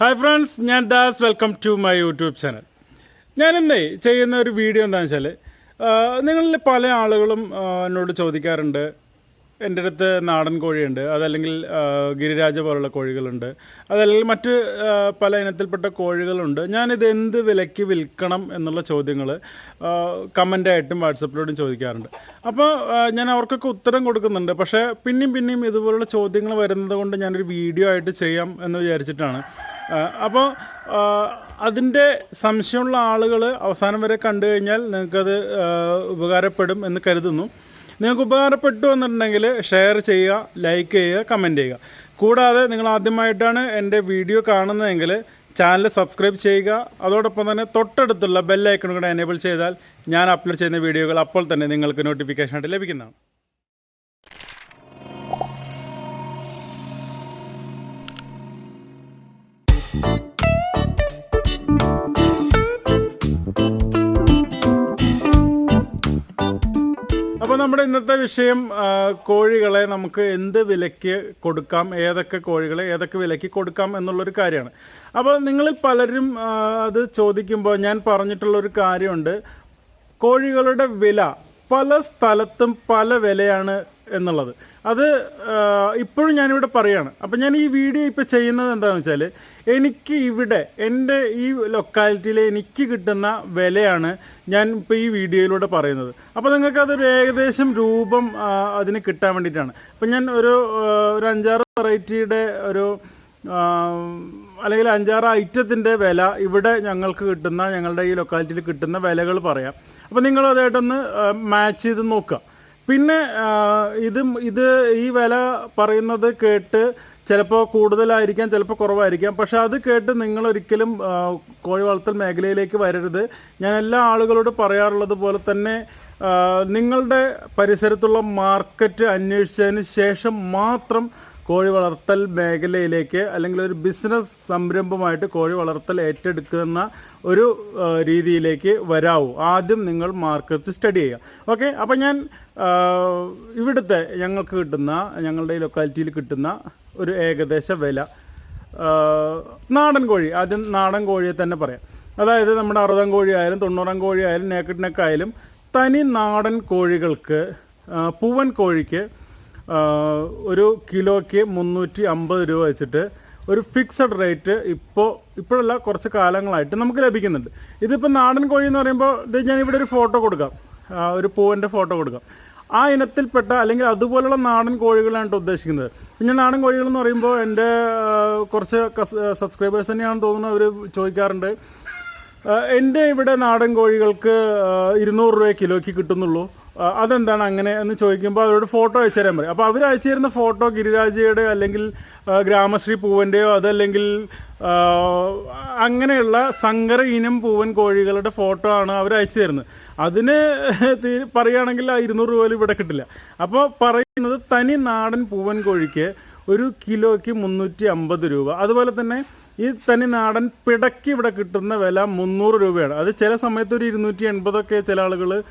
Hi friends ഞാൻ Das. Welcome to my YouTube channel ഞാൻ ഇന്നേ ചെയ്യുന്ന ഒരു വീഡിയോ എന്താണെന്ന് വെച്ചാൽ നിങ്ങളിൽ പല ആളുകളും എന്നോട് ചോദിക്കാറുണ്ട്. എന്റെ അടുത്ത് നാടൻ കോഴിയുണ്ട്. അതല്ലെങ്കിൽ ഗിരിരാജ പോലുള്ള കോഴികളുണ്ട്. അതല്ലെങ്കിൽ മറ്റ് പല ഇനത്തിൽപ്പെട്ട കോഴികളുണ്ട്. ഞാനിത് എന്ത് വിലയ്ക്ക് വിൽക്കണം എന്നുള്ള ചോദ്യങ്ങൾ കമന്റായിട്ടും വാട്സപ്പിലൂടെയും ചോദിക്കാറുണ്ട്. അപ്പോൾ ഞാൻ അവർക്കൊക്കെ ഉത്തരം കൊടുക്കുന്നുണ്ട്. പക്ഷേ പിന്നെയും പിന്നെയും ഇതുപോലുള്ള ചോദ്യങ്ങൾ വരുന്നത് കൊണ്ട് ഞാനൊരു വീഡിയോ ആയിട്ട് ചെയ്യാം എന്ന് വിചാരിച്ചിട്ടാണ്. അപ്പോൾ അതിന്റെ സംശയമുള്ള ആളുകൾ അവസാനം വരെ കണ്ടു കഴിഞ്ഞാൽ നിങ്ങൾക്കത് ഉപകാരപ്പെടും എന്ന് കരുതുന്നു. നിങ്ങൾക്ക് ഉപകാരപ്പെട്ടു എന്നുണ്ടെങ്കിൽ ഷെയർ ചെയ്യുക ലൈക്ക് ചെയ്യുക കമന്റ് ചെയ്യുക. കൂടാതെ നിങ്ങൾ ആദ്യമായിട്ടാണ് എന്റെ വീഡിയോ കാണുന്നതെങ്കിൽ ചാനൽ സബ്സ്ക്രൈബ് ചെയ്യുക. അതോടൊപ്പം തന്നെ തൊട്ടടുത്തുള്ള ബെല്ലൈക്കൺ കൂടെ എനേബിൾ ചെയ്താൽ ഞാൻ അപ്ലോഡ് ചെയ്യുന്ന വീഡിയോകൾ അപ്പോൾ തന്നെ നിങ്ങൾക്ക് നോട്ടിഫിക്കേഷനായിട്ട് ലഭിക്കുന്നതാണ്. അപ്പോൾ നമ്മുടെ ഇന്നത്തെ വിഷയം കോഴികളെ നമുക്ക് എന്ത് വിലയ്ക്ക് കൊടുക്കാം ഏതൊക്കെ കോഴികളെ ഏതൊക്കെ വിലയ്ക്ക് കൊടുക്കാം എന്നുള്ളൊരു കാര്യമാണ്. അപ്പോൾ നിങ്ങളിൽ പലരും അത് ചോദിക്കുമ്പോൾ ഞാൻ പറഞ്ഞിട്ടുള്ള ഒരു കാര്യമുണ്ട്. കോഴികളുടെ വില പല സ്ഥലത്തും പല വിലയാണ് എന്നുള്ളത്. അത് ഇപ്പോഴും ഞാനിവിടെ പറയാണ്. അപ്പം ഞാൻ ഈ വീഡിയോ ഇപ്പോൾ ചെയ്യുന്നത് എന്താണെന്ന് വെച്ചാൽ എനിക്ക് ഇവിടെ എന്റെ ഈ ലൊക്കാലിറ്റിയിൽ എനിക്ക് കിട്ടുന്ന വിലയാണ് ഞാൻ ഇപ്പോൾ ഈ വീഡിയോയിലൂടെ പറയുന്നത്. അപ്പോൾ നിങ്ങൾക്ക് അതൊരു ഏകദേശം രൂപം അതിന് കിട്ടാൻ വേണ്ടിയിട്ടാണ്. അപ്പം ഞാൻ ഒരു ഒരു അഞ്ചാറ് വെറൈറ്റിയുടെ ഒരു അല്ലെങ്കിൽ അഞ്ചാറ് ഐറ്റത്തിന്റെ വില ഇവിടെ ഞങ്ങൾക്ക് കിട്ടുന്ന ഞങ്ങളുടെ ഈ ലൊക്കാലിറ്റിയിൽ കിട്ടുന്ന വിലകൾ പറയാം. അപ്പോൾ നിങ്ങൾ അതായിട്ടൊന്ന് മാച്ച് ചെയ്ത് നോക്കുക. പിന്നെ ഇത് ഇത് ഈ വില പറയുന്നത് കേട്ട് ചിലപ്പോൾ കൂടുതലായിരിക്കാം ചിലപ്പോൾ കുറവായിരിക്കാം. പക്ഷെ അത് കേട്ട് നിങ്ങൾ ഒരിക്കലും കോഴി വളർത്തൽ മേഖലയിലേക്ക് വരരുത്. ഞാൻ എല്ലാ ആളുകളോട് പറയാറുള്ളത് പോലെ തന്നെ നിങ്ങളുടെ പരിസരത്തുള്ള മാർക്കറ്റ് അന്വേഷിച്ചതിന് ശേഷം മാത്രം കോഴി വളർത്തൽ മേഖലയിലേക്ക് അല്ലെങ്കിൽ ഒരു ബിസിനസ് സംരംഭമായിട്ട് കോഴി വളർത്തൽ ഏറ്റെടുക്കുന്ന ഒരു രീതിയിലേക്ക് വരാവൂ. ആദ്യം നിങ്ങൾ മാർക്കറ്റ് സ്റ്റഡി ചെയ്യുക. ഓക്കെ? അപ്പം ഞാൻ ഇവിടുത്തെ ഞങ്ങൾക്ക് കിട്ടുന്ന ഞങ്ങളുടെ ലൊക്കാലിറ്റിയിൽ കിട്ടുന്ന ഒരു ഏകദേശ വില. നാടൻ കോഴി. ആദ്യം നാടൻ കോഴിയെ തന്നെ പറയാം. അതായത് നമ്മുടെ അറുപതാം കോഴി ആയാലും തൊണ്ണൂറാം കോഴി ആയാലും നേക്കഡ് നെക്ക് ആയാലും തനി നാടൻ കോഴികൾക്ക് പൂവൻ കോഴിക്ക് ഒരു കിലോയ്ക്ക് മുന്നൂറ്റി അമ്പത് രൂപ വെച്ചിട്ട് ഒരു ഫിക്സഡ് റേറ്റ് ഇപ്പോൾ ഇപ്പോഴല്ല കുറച്ച് കാലങ്ങളായിട്ട് നമുക്ക് ലഭിക്കുന്നുണ്ട്. ഇതിപ്പോൾ നാടൻ കോഴി എന്ന് പറയുമ്പോൾ ഞാൻ ഇവിടെ ഒരു ഫോട്ടോ കൊടുക്കാം. ഒരു പൂവന്റെ ഫോട്ടോ കൊടുക്കാം. ആ ഇനത്തിൽപ്പെട്ട അല്ലെങ്കിൽ അതുപോലുള്ള നാടൻ കോഴികളാണ് കേട്ടോ ഉദ്ദേശിക്കുന്നത്. പിന്നെ നാടൻ കോഴികൾ എന്ന് പറയുമ്പോൾ എന്റെ കുറച്ച് സബ്സ്ക്രൈബേഴ്സ് തന്നെയാണെന്ന് തോന്നുന്നു അവർ ചോദിക്കാറുണ്ട്. എന്റെ ഇവിടെ നാടൻ കോഴികൾക്ക് ഇരുന്നൂറ് രൂപ കിലോയ്ക്ക് കിട്ടുന്നുള്ളൂ. അതെന്താണ് അങ്ങനെ എന്ന് ചോദിക്കുമ്പോൾ അവരോട് ഫോട്ടോ അയച്ചു തരാൻ പറയും. അപ്പോൾ അവർ അയച്ചു തരുന്ന ഫോട്ടോ ഗിരിരാജയുടെ അല്ലെങ്കിൽ ഗ്രാമശ്രീ പൂവന്റെയോ അതല്ലെങ്കിൽ അങ്ങനെയുള്ള സങ്കര ഇനം പൂവൻ കോഴികളുടെ ഫോട്ടോ ആണ് അവർ അയച്ചു തരുന്നത് അതിന് പറയുകയാണെങ്കിൽ ആ ഇരുന്നൂറ് രൂപ ഇവിടെ കിട്ടില്ല. അപ്പോൾ പറയുന്നത് തനി നാടൻ പൂവൻ കോഴിക്ക് ഒരു കിലോയ്ക്ക് മുന്നൂറ്റി അമ്പത് രൂപ. അതുപോലെ തന്നെ ഈ തനി നാടൻ പിടയ്ക്ക് ഇവിടെ കിട്ടുന്ന വില മുന്നൂറ് രൂപയാണ്. അത് ചില സമയത്ത് ഒരു ഇരുന്നൂറ്റി എൺപതൊക്കെ ചില ആളുകൾ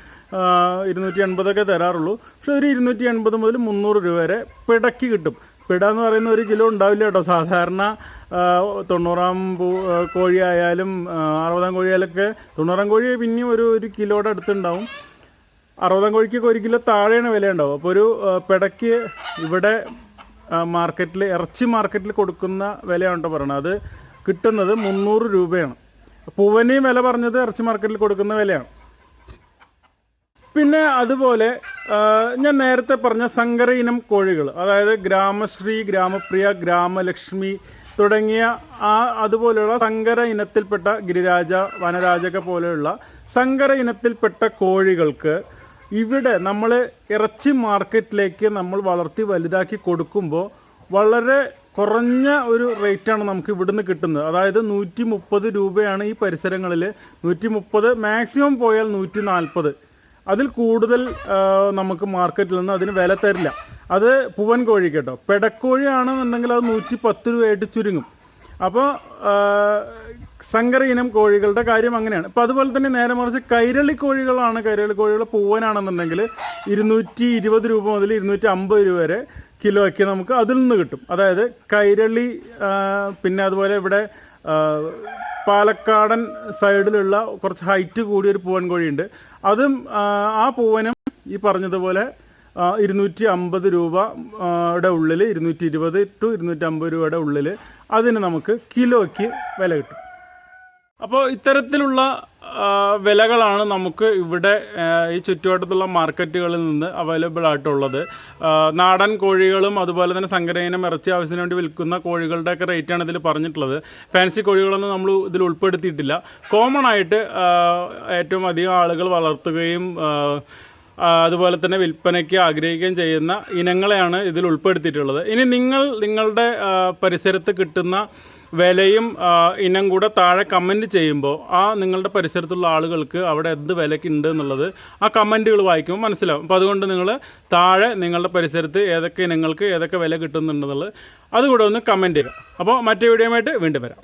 ഇരുന്നൂറ്റി എൺപതൊക്കെ തരാറുള്ളൂ. പക്ഷെ ഒരു ഇരുന്നൂറ്റി എൺപത് മുതൽ മുന്നൂറ് രൂപ വരെ പിടയ്ക്ക് കിട്ടും. പിട എന്ന് പറയുന്ന ഒരു കിലോ ഉണ്ടാവില്ല കേട്ടോ. സാധാരണ തൊണ്ണൂറാം കോഴി ആയാലും അറുപതാം കോഴി ആയാലൊക്കെ തൊണ്ണൂറാം കോഴി പിന്നെയും ഒരു ഒരു കിലോയുടെ അടുത്തുണ്ടാവും. അറുപതാം കോഴിക്കൊക്കെ ഒരു കിലോ താഴെയാണ് വില ഉണ്ടാവും അപ്പോൾ ഒരു പിടയ്ക്ക് ഇവിടെ മാർക്കറ്റിൽ ഇറച്ചി മാർക്കറ്റിൽ കൊടുക്കുന്ന വിലയാണ് പറയണത്. അത് കിട്ടുന്നത് മുന്നൂറ് രൂപയാണ്. പൂവനെയും വില പറഞ്ഞത് ഇറച്ചി മാർക്കറ്റിൽ കൊടുക്കുന്ന വിലയാണ്. പിന്നെ അതുപോലെ ഞാൻ നേരത്തെ പറഞ്ഞ സങ്കര ഇനം കോഴികൾ അതായത് ഗ്രാമശ്രീ ഗ്രാമപ്രിയ ഗ്രാമലക്ഷ്മി തുടങ്ങിയ ആ അതുപോലെയുള്ള സങ്കര ഇനത്തിൽപ്പെട്ട ഗിരിരാജ വനരാജക പോലെയുള്ള സങ്കര ഇനത്തിൽപ്പെട്ട കോഴികൾക്ക് ഇവിടെ നമ്മൾ ഇറച്ചി മാർക്കറ്റിലേക്ക് നമ്മൾ വളർത്തി വലുതാക്കി കൊടുക്കുമ്പോൾ വളരെ കുറഞ്ഞ ഒരു റേറ്റാണ് നമുക്ക് ഇവിടുന്ന് കിട്ടുന്നത്. അതായത് നൂറ്റി മുപ്പത് രൂപയാണ് ഈ പരിസരങ്ങളിൽ നൂറ്റി മുപ്പത് മാക്സിമം പോയാൽ നൂറ്റി നാൽപ്പത് അതിൽ കൂടുതൽ നമുക്ക് മാർക്കറ്റിൽ നിന്ന് അതിന് വില തരില്ല. അത് പൂവൻ കോഴി കേട്ടോ. പെടക്കോഴി ആണെന്നുണ്ടെങ്കിൽ അത് നൂറ്റി പത്ത് രൂപയായിട്ട് ചുരുങ്ങും. അപ്പോൾ സങ്കര ഇനം കോഴികളുടെ കാര്യം അങ്ങനെയാണ്. അപ്പോൾ അതുപോലെ തന്നെ നേരെ മറിച്ച് കൈരളി കോഴികളാണ്. കൈരളി കോഴികൾ പൂവനാണെന്നുണ്ടെങ്കിൽ ഇരുന്നൂറ്റി ഇരുപത് രൂപ മുതൽ ഇരുന്നൂറ്റി അമ്പത് രൂപ വരെ കിലോയ്ക്ക് നമുക്ക് അതിൽ നിന്ന് കിട്ടും. അതായത് കൈരളി പിന്നെ അതുപോലെ ഇവിടെ പാലക്കാടൻ സൈഡിലുള്ള കുറച്ച് ഹൈറ്റ് കൂടിയ ഒരു പൂവൻ കോഴിയുണ്ട് അതും ആ, പൂവനും ഈ പറഞ്ഞതുപോലെ ഇരുന്നൂറ്റി അമ്പത് രൂപ ആ, ഉള്ളിൽ ഇരുന്നൂറ്റി ഇരുപത് ടു ഇരുന്നൂറ്റി അമ്പത് രൂപയുടെ ഉള്ളിൽ അതിന് നമുക്ക് കിലോയ്ക്ക് വില കിട്ടും. അപ്പോൾ ഇത്തരത്തിലുള്ള വിലകളാണ് നമുക്ക് ഇവിടെ ഈ ചുറ്റുവട്ടത്തുള്ള മാർക്കറ്റുകളിൽ നിന്ന് അവൈലബിൾ ആയിട്ടുള്ളത്. നാടൻ കോഴികളും അതുപോലെ തന്നെ സങ്കരയിനം ഇറച്ചി ആവശ്യത്തിന് വേണ്ടി വിൽക്കുന്ന കോഴികളുടെയൊക്കെ റേറ്റാണ് ഇതിൽ പറഞ്ഞിട്ടുള്ളത്. ഫാൻസി കോഴികളൊന്നും നമ്മൾ ഇതിൽ ഉൾപ്പെടുത്തിയിട്ടില്ല. കോമൺ ആയിട്ട് ഏറ്റവും അധികം ആളുകൾ വളർത്തുകയും അതുപോലെ തന്നെ വിൽപ്പനയ്ക്ക് ആഗ്രഹിക്കുകയും ചെയ്യുന്ന ഇനങ്ങളെയാണ് ഇതിൽ ഉൾപ്പെടുത്തിയിട്ടുള്ളത്. ഇനി നിങ്ങൾ നിങ്ങളുടെ പരിസരത്ത് കിട്ടുന്ന വിലയും ഇനം കൂടെ താഴെ കമന്റ് ചെയ്യുമ്പോൾ ആ നിങ്ങളുടെ പരിസരത്തുള്ള ആളുകൾക്ക് അവിടെ എന്ത് വിലയ്ക്ക് ഉണ്ട് എന്നുള്ളത് ആ കമന്റുകൾ വായിക്കുമ്പോൾ മനസ്സിലാവും. അപ്പോൾ അതുകൊണ്ട് നിങ്ങൾ താഴെ നിങ്ങളുടെ പരിസരത്ത് ഏതൊക്കെ ഇനങ്ങൾക്ക് ഏതൊക്കെ വില കിട്ടുന്നുണ്ടെന്നുള്ളത് അതുകൂടെ ഒന്ന് കമന്റ് ചെയ്യുക. അപ്പോൾ മറ്റേ വീഡിയോയുമായിട്ട് വീണ്ടും വരാം.